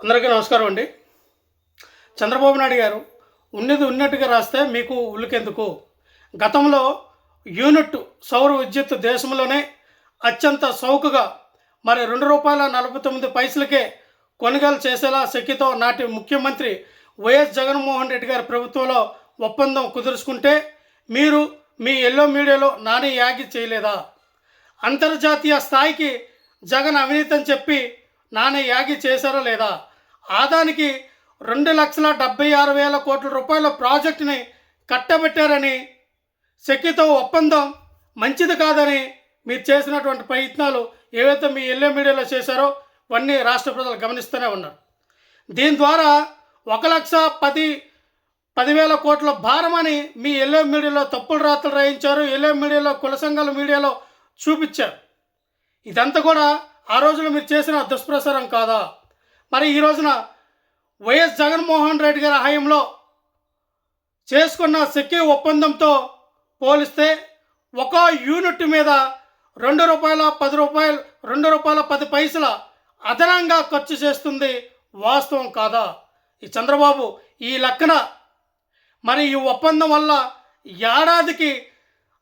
అందరికీ నమస్కారం అండి. చంద్రబాబు నాయుడు గారు ఉన్నది ఉన్నట్టుగా రాస్తే మీకు ఉల్లికెందుకు గతంలో యూనిట్ సౌర విద్యుత్ దేశంలోనే అత్యంత చౌకగా మరి రెండు రూపాయల నలభై తొమ్మిది పైసలకే కొనుగోలు చేసేలా శక్తితో నాటి ముఖ్యమంత్రి వైఎస్ జగన్మోహన్ రెడ్డి గారి ప్రభుత్వంలో ఒప్పందం కుదుర్చుకుంటే మీరు మీ ఎల్లో మీడియాలో నాని యాగి చేయలేదా? అంతర్జాతీయ స్థాయికి జగన్ అవినీతి అని చెప్పి నాన్న యాగి చేశారా లేదా? ఆదానికి రెండు లక్షల డెబ్బై ఆరు వేల కోట్ల రూపాయల ప్రాజెక్టుని కట్టబెట్టారని శక్తితో ఒప్పందం మంచిది కాదని మీరు చేసినటువంటి ప్రయత్నాలు ఏవైతే మీ ఎల్లో మీడియాలో చేశారో ఇవన్నీ రాష్ట్ర ప్రజలు గమనిస్తూనే ఉన్నారు. దీని ద్వారా ఒక లక్ష పది పదివేల కోట్ల భారమని మీ ఎల్లో మీడియాలో తప్పులు రాతలు రాయించారు ఎల్లో మీడియాలో కుల సంఘాల మీడియాలో చూపించారు. ఇదంతా కూడా ఆ రోజున మీరు చేసిన దుష్ప్రచారం కాదా? మరి ఈ రోజున వైఎస్ జగన్మోహన్ రెడ్డి గారి హయాంలో చేసుకున్న సెక్కి ఒప్పందంతో పోలిస్తే ఒక యూనిట్ మీద రెండు రూపాయల పది రూపాయలు రెండు రూపాయల పది పైసల అదనంగా ఖర్చు చేస్తుంది వాస్తవం కాదా? ఈ చంద్రబాబు ఈ లెక్కన మరి ఈ ఒప్పందం వల్ల ఏడాదికి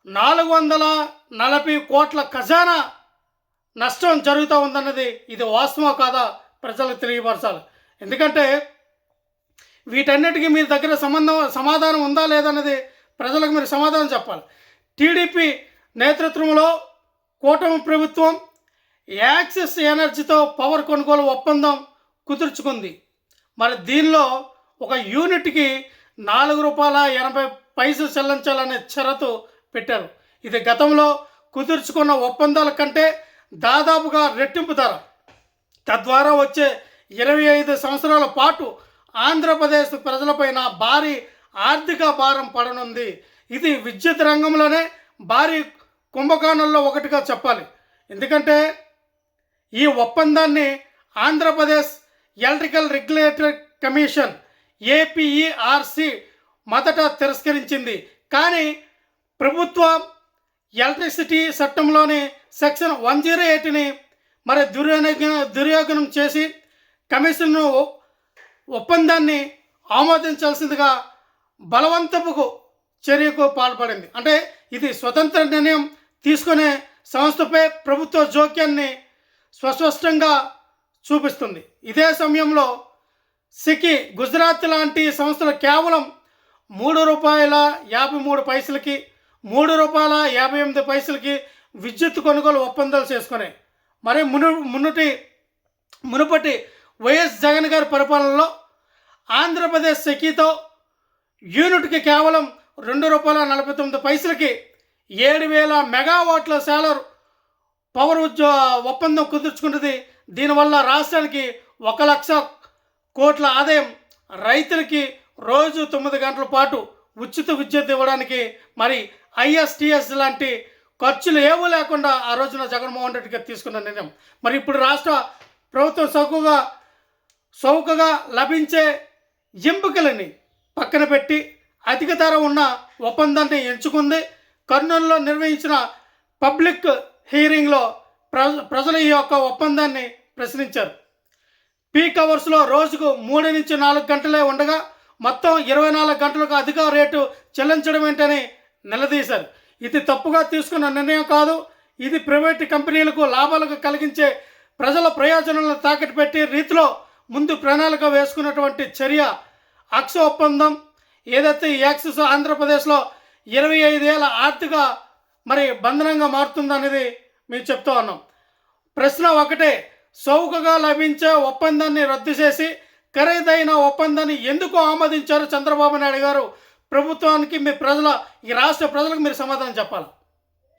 నాలుగు వందల నలభై కోట్ల ఖజానా నష్టం జరుగుతూ ఉందన్నది ఇది వాస్తవం కాదా ప్రజలకు తెలియపరచాలి. ఎందుకంటే వీటన్నిటికీ మీ దగ్గర సంబంధం సమాధానం ఉందా లేదన్నది ప్రజలకు మీరు సమాధానం చెప్పాలి. టీడీపీ నేతృత్వంలో కూటమి ప్రభుత్వం యాక్సిస్ ఎనర్జీతో పవర్ కొనుగోలు ఒప్పందం కుదుర్చుకుంది. మరి దీనిలో ఒక యూనిట్కి నాలుగు రూపాయల ఎనభై పైసలు చెల్లించాలనే షరతు పెట్టారు. ఇది గతంలో కుదుర్చుకున్న ఒప్పందాల కంటే దాదాపుగా రెట్టింపు ధర. తద్వారా వచ్చే ఇరవై ఐదు సంవత్సరాల పాటు ఆంధ్రప్రదేశ్ ప్రజలపైన భారీ ఆర్థిక భారం పడనుంది. ఇది విద్యుత్ రంగంలోనే భారీ కుంభకోణంలో ఒకటిగా చెప్పాలి. ఎందుకంటే ఈ ఒప్పందాన్ని Andhra Pradesh electrical regulatory commission APERC మొదట తిరస్కరించింది. కానీ ప్రభుత్వం ఎలక్ట్రిసిటీ చట్టంలోని సెక్షన్ వన్ జీరో ఎయిట్ని మరి దుర్వినియోగం దుర్యోగనం చేసి కమిషన్ ఒప్పందాన్ని ఆమోదించాల్సిందిగా బలవంతపు చర్యకు పాల్పడింది. అంటే ఇది స్వతంత్ర నిర్ణయం తీసుకునే సంస్థపై ప్రభుత్వ జోక్యాన్ని స్వస్పష్టంగా చూపిస్తుంది. ఇదే సమయంలో సికి గుజరాత్ లాంటి సంస్థలు కేవలం మూడు రూపాయల యాభై మూడు పైసలకి మూడు రూపాయల యాభై ఎనిమిది పైసలకి విద్యుత్ కొనుగోలు ఒప్పందాలు చేసుకున్నాయి మరి మును మునుటి మునుపటి వైఎస్ జగన్ గారి పరిపాలనలో ఆంధ్రప్రదేశ్ సెకీతో యూనిట్కి కేవలం రెండు రూపాయల నలభై తొమ్మిది పైసలకి ఏడు వేల మెగావాట్ల శాలర్ పవర్ ఉద్యో ఒప్పందం కుదుర్చుకున్నది. దీనివల్ల రాష్ట్రానికి ఒక లక్ష కోట్ల ఆదాయం రైతులకి రోజు తొమ్మిది గంటల పాటు ఉచిత విద్యుత్ ఇవ్వడానికి మరి ఐఎస్టిఎస్ లాంటి ఖర్చులు ఏవూ లేకుండా ఆ రోజున జగన్మోహన్ రెడ్డి గారు తీసుకున్న నిర్ణయం. మరి ఇప్పుడు రాష్ట్ర ప్రభుత్వం చౌకగా చౌకగా లభించే ఎంపికలని పక్కన పెట్టి అధిక ధర ఉన్న ఒప్పందాన్ని ఎంచుకుంది. కర్నూలులో నిర్వహించిన పబ్లిక్ హీరింగ్లో ప్రజ ప్రజలు ఈ యొక్క ఒప్పందాన్ని ప్రశ్నించారు. పీక్ అవర్స్లో రోజుకు మూడు నుంచి నాలుగు గంటలే ఉండగా మొత్తం ఇరవై నాలుగు గంటలకు అధిక రేటు చెల్లించడం ఏంటని నిలదీశారు. ఇది తప్పుగా తీసుకున్న నిర్ణయం కాదు. ఇది ప్రైవేట్ కంపెనీలకు లాభాలకు కలిగించే ప్రజల ప్రయోజనాలను తాకట్టు పెట్టి రీతిలో ముందు ప్రణాళిక వేసుకున్నటువంటి చర్య. అక్స ఒప్పందం ఏదైతే ఈ యాక్సిస్ ఆంధ్రప్రదేశ్లో ఇరవై ఐదేళ్ళ ఆర్థిక మరి బంధనంగా మారుతుందనేది మేము చెప్తూ ఉన్నాం. ప్రశ్న ఒకటే చౌకగా లభించే ఒప్పందాన్ని రద్దు చేసి ఖరీదైన ఒప్పందాన్ని ఎందుకు ఆమోదించారు చంద్రబాబు నాయుడు గారు? ప్రభుత్వానికి మీ ప్రజల ఈ రాష్ట్ర ప్రజలకు మీరు సమాధానం చెప్పాలి.